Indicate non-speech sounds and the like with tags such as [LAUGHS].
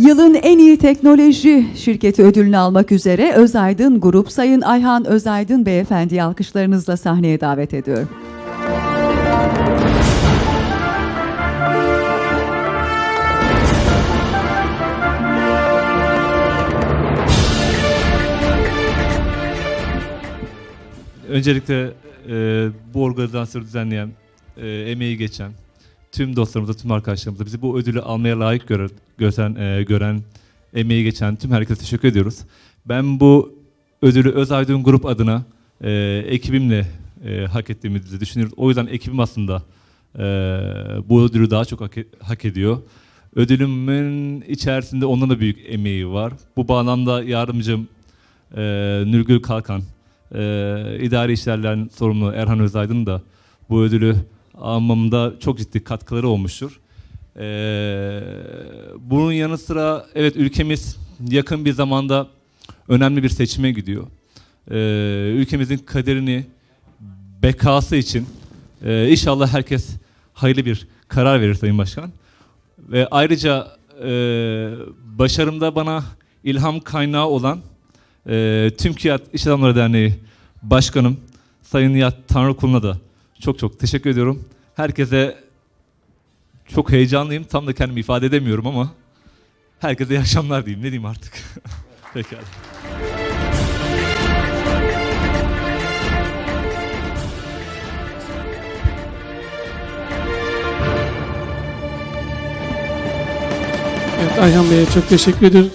Yılın en iyi teknoloji şirketi ödülünü almak üzere Özaydın Grup Sayın Ayhan Özaydın Beyefendi'yi alkışlarınızla sahneye davet ediyorum. Öncelikle e, bu organizasyonu düzenleyen, e, emeği geçen tüm dostlarımıza, tüm arkadaşlarımıza, bizi bu ödülü almaya layık gören, gören, e, gören emeği geçen tüm herkese teşekkür ediyoruz. Ben bu ödülü Özaydın Grup adına e, ekibimle e, hak ettiğimizi düşünüyoruz. O yüzden ekibim aslında e, bu ödülü daha çok hak, e- hak ediyor. Ödülümün içerisinde onun da büyük emeği var. Bu bağlamda yardımcım e, Nurgül Kalkan, e, idari işlerden sorumlu Erhan Özaydın da bu ödülü almamda çok ciddi katkıları olmuştur. E, bunun yanı sıra evet ülkemiz yakın bir zamanda önemli bir seçime gidiyor. E, ülkemizin kaderini bekası için e, inşallah herkes hayırlı bir karar verir Sayın Başkan. Ve ayrıca e, başarımda bana ilham kaynağı olan e, tüm KİAD İş Adamları Derneği Başkanım Sayın Nihat Tanrıkul'una da çok çok teşekkür ediyorum. Herkese çok heyecanlıyım. Tam da kendimi ifade edemiyorum ama herkese iyi akşamlar diyeyim. Ne diyeyim artık. [LAUGHS] Pekala. Evet Ayhan Bey'e çok teşekkür ediyoruz.